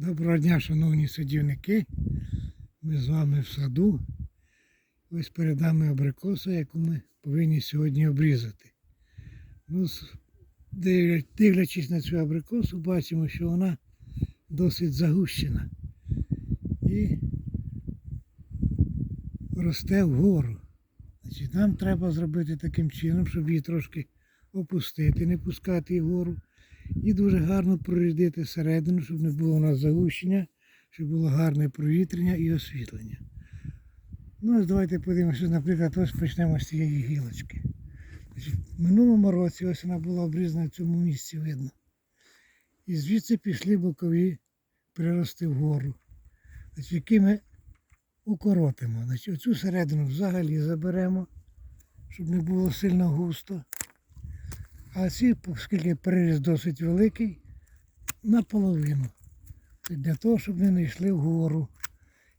Доброго дня, шановні садівники. Ми з вами в саду. Ось перед нами абрикоса, яку ми повинні сьогодні обрізати. Ну, дивлячись на цю абрикосу, бачимо, що вона досить загущена і росте вгору. Значить, нам треба зробити таким чином, щоб її трошки опустити, не пускати її вгору. І дуже гарно прорядити середину, щоб не було у нас загущення, щоб було гарне провітрення і освітлення. Ну, ось давайте подивимося, наприклад, ось почнемо з цієї гілочки. В минулому році ось вона була обрізана в цьому місці видно. І звідси пішли бокові прирости вгору, значить, які ми укоротимо. Значить, оцю середину взагалі заберемо, щоб не було сильно густо. А ці, оскільки приріст досить великий, наполовину. Для того, щоб вони не йшли вгору.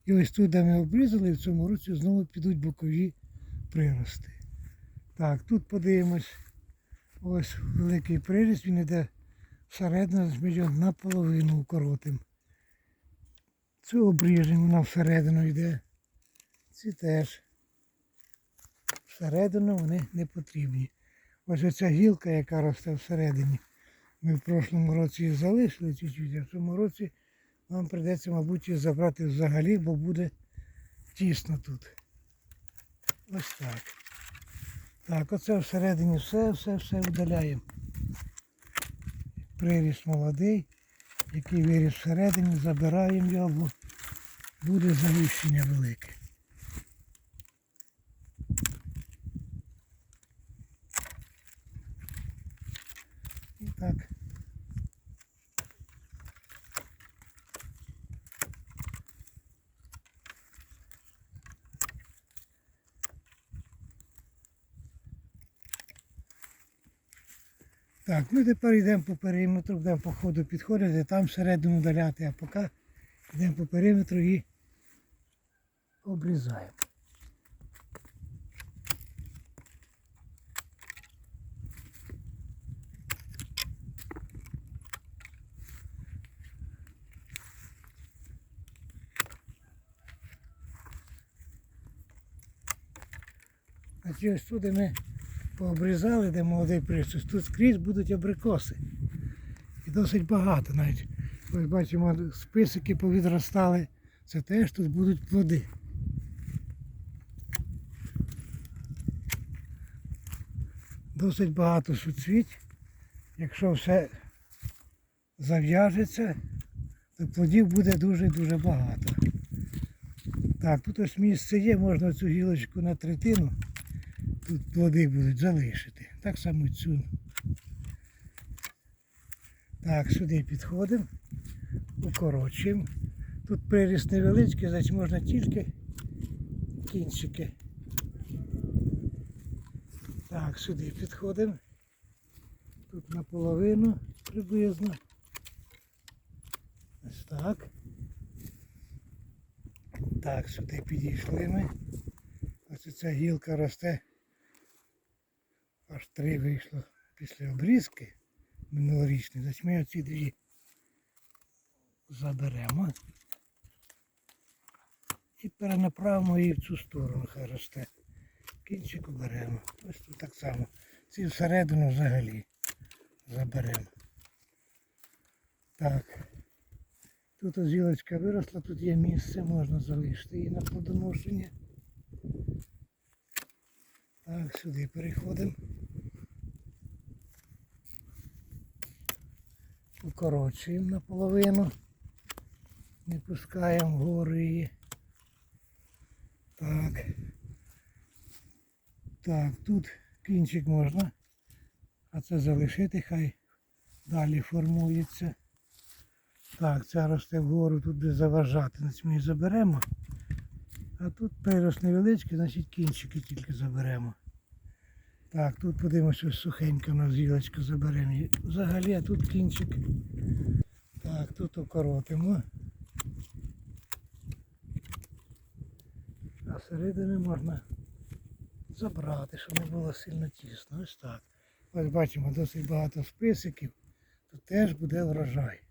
І ось тут, де ми обрізали, в цьому році знову підуть бокові прирости. Так, тут подивимось. Ось великий приріст, він йде всередину, ми наполовину укоротимо. Цю обріжемо, вона всередину йде. Ці теж. Всередину вони не потрібні. Ось оця гілка, яка росте всередині. Ми в прошлому році її залишили чуть-чуть, а в цьому році нам прийдеться, мабуть, її забрати взагалі, бо буде тісно тут. Ось так. Так, оце всередині все, все, все видаляємо. Приріс молодий, який виріс всередині, забираємо його, бо буде загущення велике. І так. Так, ну тепер йдемо по периметру, будемо по ходу підходити, там всередину даляти, а поки йдемо по периметру і обрізаємо. Значить, ось ми пообрізали, де молодий присус. Тут скрізь будуть абрикоси. І досить багато навіть. Ось бачимо, списики повідростали. Це теж тут будуть плоди. Досить багато суцвіть. Якщо все зав'яжеться, то плодів буде дуже-дуже багато. Так, тут ось місце є, можна цю гілочку на третину тут плоди будуть залишити. Так само цю. Так, сюди підходимо, укорочуємо. Тут приріст невеличкий, значить можна тільки кінчики. Так, сюди підходимо. Тут наполовину приблизно. Ось так. Так, сюди підійшли ми. Ось ця гілка росте. Аж три вийшло після обрізки минулорічної. Значить ми оці дві заберемо і перенаправимо її в цю сторону, хай росте. Кінчик беремо. Ось тут так само. Ці всередину взагалі заберемо. Так. Тут ось гілочка виросла, тут є місце, можна залишити її на плодоношення. Так, сюди переходимо. Укорочуємо наполовину. Не пускаємо її. Так. Так, тут кінчик можна. А це залишити, хай далі формується. Так, ця росте вгору, тут де заважати, значить ми її заберемо. А тут прирост невеличкий, значить кінчики тільки заберемо. Так, тут подивимося, ось сухенька у нас гілочка заберемо. Взагалі, а тут кінчик. Так, тут окоротимо. А середини можна забрати, щоб не було сильно тісно. Ось так. Ось бачимо досить багато списиків. Тут теж буде врожай.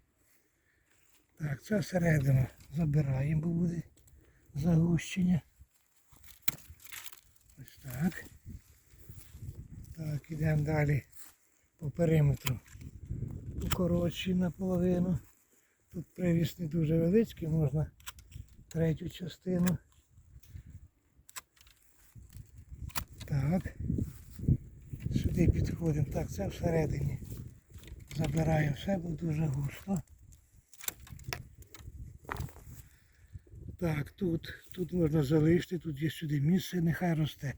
Так, це всередину забираємо, бо буде загущення. Ось так. Так, ідемо далі по периметру. Укорочуємо наполовину. Тут приріст не дуже величкий, можна третю частину. Так. Сюди підходимо. Так, це всередині. Забираємо все, бо дуже густо. Так, тут, тут можна залишити, тут є сюди місце, нехай росте.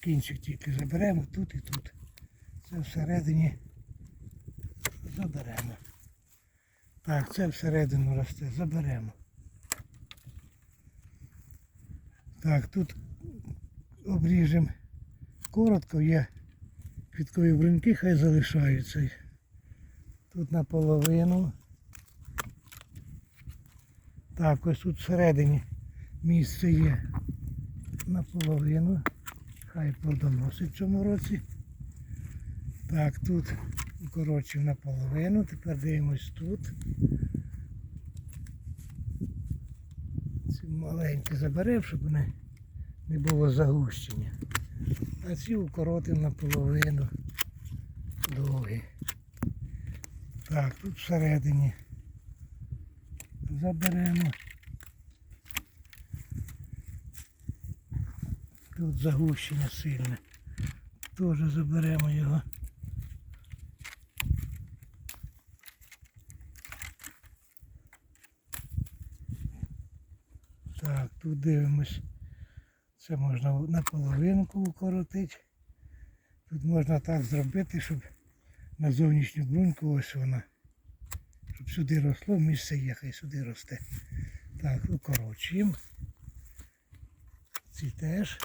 Кінчик тільки заберемо тут і тут. Це всередині заберемо. Так, це всередину росте, заберемо. Так, тут обріжемо коротко, є квіткові бруньки, хай залишаються. Тут наполовину. Так, ось тут всередині місце є наполовину. Хай плодоносить в цьому році. Так, тут укорочив наполовину. Тепер дивимось тут. Ці маленькі заберемо, щоб не, не було загущення. А ці укоротив наполовину довгі. Так, тут всередині заберемо. Тут загущення сильне. Теж заберемо його. Так, тут дивимось. Це можна наполовинку укоротити. Тут можна так зробити, щоб на зовнішню бруньку ось вона. Щоб сюди росло, місце є, хай сюди росте. Так, укорочуємо. Ці теж.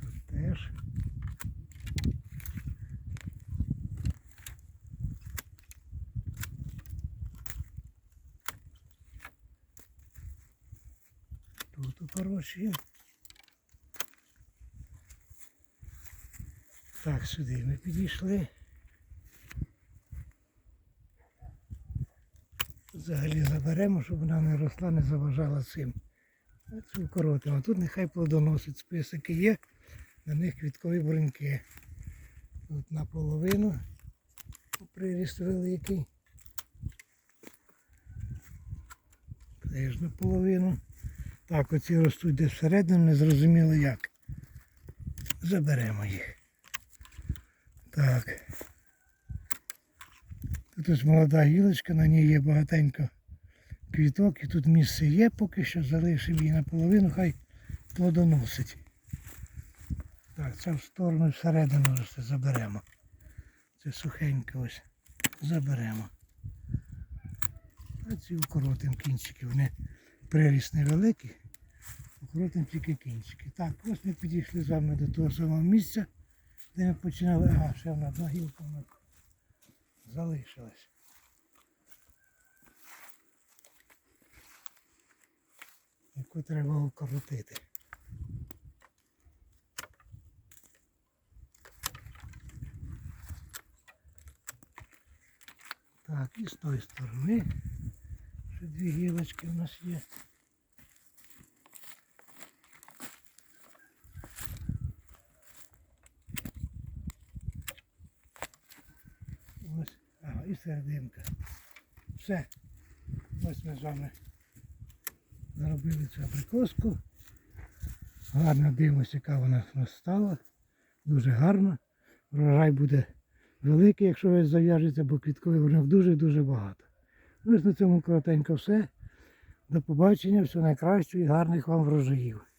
Тут теж. Тут укорочуємо. Так, сюди ми підійшли. Взагалі заберемо, щоб вона не росла, не заважала цим. Цю укоротимо. Тут нехай плодоносить списики є, на них квіткові бруньки. Тут наполовину приріст великий. Теж наполовину. Так, оці ростуть десь всередину, не зрозуміло як. Заберемо їх. Так. Тут ось молода гілочка, на ній є багатенько квіток, і тут місце є, поки що залишив її наполовину, хай плодоносить. Так, це в сторону всередину росте, заберемо. Це сухенько ось. Заберемо. А ці укоротим кінчики, вони приріст невеликий. Укоротим тільки кінчики. Так, ось ми підійшли з вами до того самого місця, де ми починали. Ага, ще одна одна гілка нас залишилась. Яку треба укоротити. Так, і з тої сторони. Ще дві гілочки у нас є. Ось, ага, і серединка. Все. Ось ми з вами зробили цю абрикоску. Гарно дивимося, яка вона в нас стала. Дуже гарно. Врожай буде великий, якщо ви зав'яжете, бо квіткових воронок дуже-дуже багато. Ну, ось на цьому коротенько все. До побачення, всього найкращого і гарних вам врожаїв.